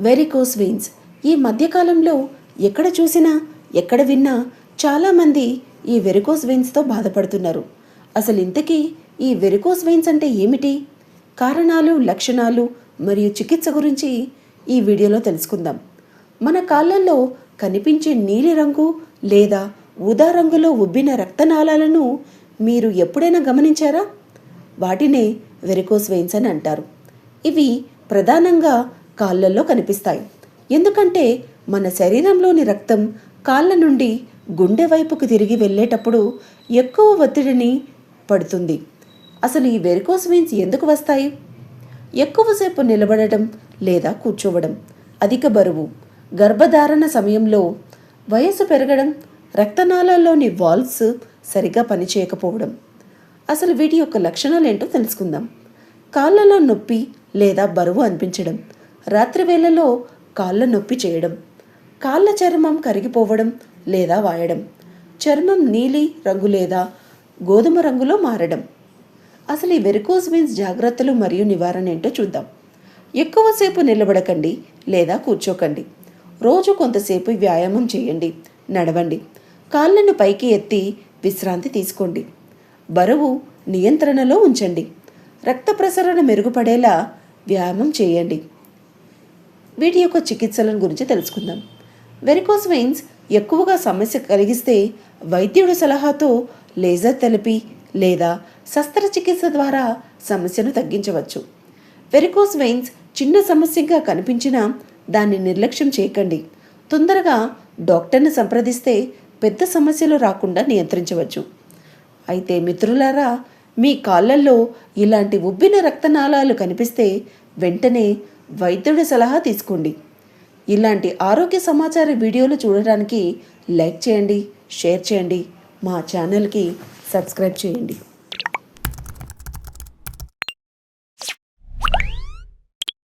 Varicose veins ఈ మధ్యకాలంలో ఎక్కడ చూసినా ఎక్కడ విన్నా చాలామంది ఈ వెరికోస్ వెయిన్స్తో బాధపడుతున్నారు. అసలు ఇంతకీ ఈ వెరికోస్ వెయిన్స్ అంటే ఏమిటి? కారణాలు లక్షణాలు మరియు చికిత్స గురించి ఈ వీడియోలో తెలుసుకుందాం. మన కాళ్ళల్లో కనిపించే నీలిరంగు లేదా ఊదా రంగులో ఉబ్బిన రక్తనాళాలను మీరు ఎప్పుడైనా గమనించారా? వాటినే వెరికోస్ వెయిన్స్ అని అంటారు. ఇవి ప్రధానంగా కాళ్ళల్లో కనిపిస్తాయి. ఎందుకంటే మన శరీరంలోని రక్తం కాళ్ళ నుండి గుండె వైపుకు తిరిగి వెళ్ళేటప్పుడు ఎక్కువ ఒత్తిడిని పడుతుంది. అసలు ఈ వెరికోస్ వెయిన్స్ ఎందుకు వస్తాయి? ఎక్కువసేపు నిలబడటం లేదా కూర్చోవడం అధిక బరువు గర్భధారణ సమయంలో వయసు పెరగడం రక్తనాళాల్లోని వాల్వ్స్ సరిగా పనిచేయకపోవడం. అసలు వీటి యొక్క లక్షణాలు ఏంటో తెలుసుకుందాం. కాళ్ళలో నొప్పి లేదా బరువు అనిపించడం రాత్రి వేళలో కాళ్ళ నొప్పి చేయడం కాళ్ళ చర్మం కరిగిపోవడం లేదా వాయడం చర్మం నీలి రంగు లేదా గోధుమ రంగులో మారడం. అసలు ఈ వెరికోజ్ వెయిన్స్ జాగ్రత్తలు మరియు నివారణ ఏంటో చూద్దాం. ఎక్కువసేపు నిలబడకండి లేదా కూర్చోకండి. రోజు కొంతసేపు వ్యాయామం చేయండి నడవండి. కాళ్ళను పైకి ఎత్తి విశ్రాంతి తీసుకోండి. బరువు నియంత్రణలో ఉంచండి. రక్త ప్రసరణ మెరుగుపడేలా వ్యాయామం చేయండి. వీటి యొక్క చికిత్సలను గురించి తెలుసుకుందాం. వెరికోస్ వెయిన్స్ ఎక్కువగా సమస్య కలిగిస్తే వైద్యుడి సలహాతో లేజర్ థెరపీ లేదా శస్త్రచికిత్స ద్వారా సమస్యను తగ్గించవచ్చు. వెరికోస్ వెయిన్స్ చిన్న సమస్యగా కనిపించినా దాన్ని నిర్లక్ష్యం చేయకండి. తొందరగా డాక్టర్ని సంప్రదిస్తే పెద్ద సమస్యలు రాకుండా నియంత్రించవచ్చు. అయితే మిత్రులారా మీ కాళ్ళల్లో ఇలాంటి ఉబ్బిన రక్తనాళాలు కనిపిస్తే వెంటనే వైద్యుడి సలహా తీసుకోండి. ఇలాంటి ఆరోగ్య సమాచార వీడియోలు చూడడానికి లైక్ చేయండి షేర్ చేయండి మా ఛానల్కి సబ్స్క్రైబ్ చేయండి.